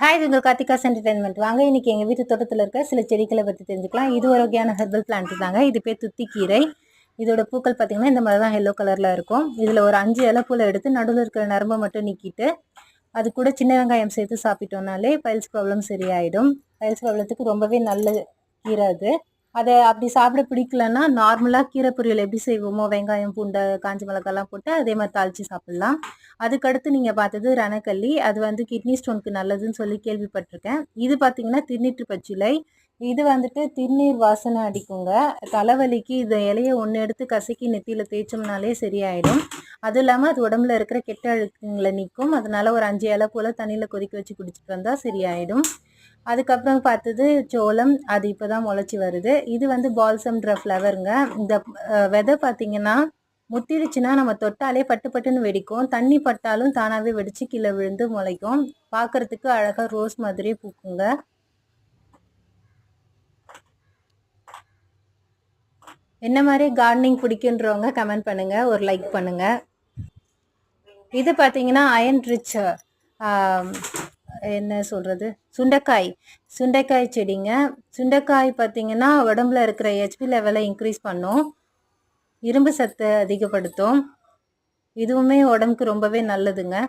Hi இது உங்கள் Karthika's entertainment வாங்க இன்னைக்கு எங்கள் வீட்டு தோட்டத்தில் இருக்க சில செடிகளை பற்றி தெரிஞ்சுக்கலாம். இது ஒரு வகையான ஹெர்பல் பிளான்ட் தாங்க. இது பேர் துத்திக்கீரை. இதோட பூக்கள் பார்த்திங்கன்னா இந்த மாதிரி தான் எல்லோ கலரில் இருக்கும். இதில் ஒரு அஞ்சு இலப்பூல எடுத்து நடுவில் இருக்கிற நரம்பை மட்டும் நீக்கிட்டு அது கூட சின்ன வெங்காயம் சேர்த்து சாப்பிட்டோம்னாலே பைல்ஸ் ப்ராப்ளம் சரியாயிடும். பைல்ஸ் ப்ராப்ளத்துக்கு ரொம்பவே நல்ல கீரை அது. அதை அப்படி சாப்பிட பிடிக்கலன்னா நார்மலாக கீரை பொரியல் எப்படி செய்வோமோ வெங்காயம் பூண்டை காஞ்சி மிளகாலாம் போட்டு அதே மாதிரி தாளித்து சாப்பிட்லாம். அதுக்கடுத்து நீங்கள் பார்த்தது ரணக்கல்லி. அது வந்து கிட்னி ஸ்டோனுக்கு நல்லதுன்னு சொல்லி கேள்விப்பட்டிருக்கேன். இது பார்த்தீங்கன்னா திருநீற்று பச்சிலை. இது வந்துட்டு திருநீர் வாசனை அடிக்குங்க. தலைவலிக்கு இந்த இலையை ஒன்று எடுத்து கசக்கி நெத்தியில் தேய்ச்சோம்னாலே சரியாயிடும். அதுவும் இல்லாமல் அது உடம்புல இருக்கிற கெட்ட அழுக்குங்களை நிற்கும் அதனால ஒரு அஞ்சு இலை போல் தண்ணியில் கொதிக்க வச்சு குடிச்சிட்டு வந்தால் சரியாயிடும். அதுக்கப்புறம் பார்த்தது சோளம் அது இப்போ தான் முளைச்சி வருது. இது வந்து பால்சம்ன்ற ஃப்ளவருங்க. இந்த வெதை விதை பார்த்தீங்கன்னா முத்திடுச்சுன்னா நம்ம தொட்டாலே பட்டு பட்டுன்னு வெடிக்கும். தண்ணி பட்டாலும் தானாகவே வெடிச்சு கீழே விழுந்து முளைக்கும். பார்க்கறதுக்கு அழகாக ரோஸ் மாதிரி பூக்குங்க. என்ன மாதிரி கார்டனிங் பிடிக்குன்றவங்க கமெண்ட் பண்ணுங்க. ஒரு லைக் பண்ணுங்க. இது பார்த்தீங்கன்னா அயன் ரிச் என்ன சொல்கிறது சுண்டைக்காய். சுண்டைக்காய் செடிங்க. சுண்டைக்காய் பார்த்தீங்கன்னா உடம்புல இருக்கிற ஹெச்பி லெவலை இன்க்ரீஸ் பண்ணும். இரும்பு சத்தை அதிகப்படுத்தும். இதுவுமே உடம்புக்கு ரொம்பவே நல்லதுங்க.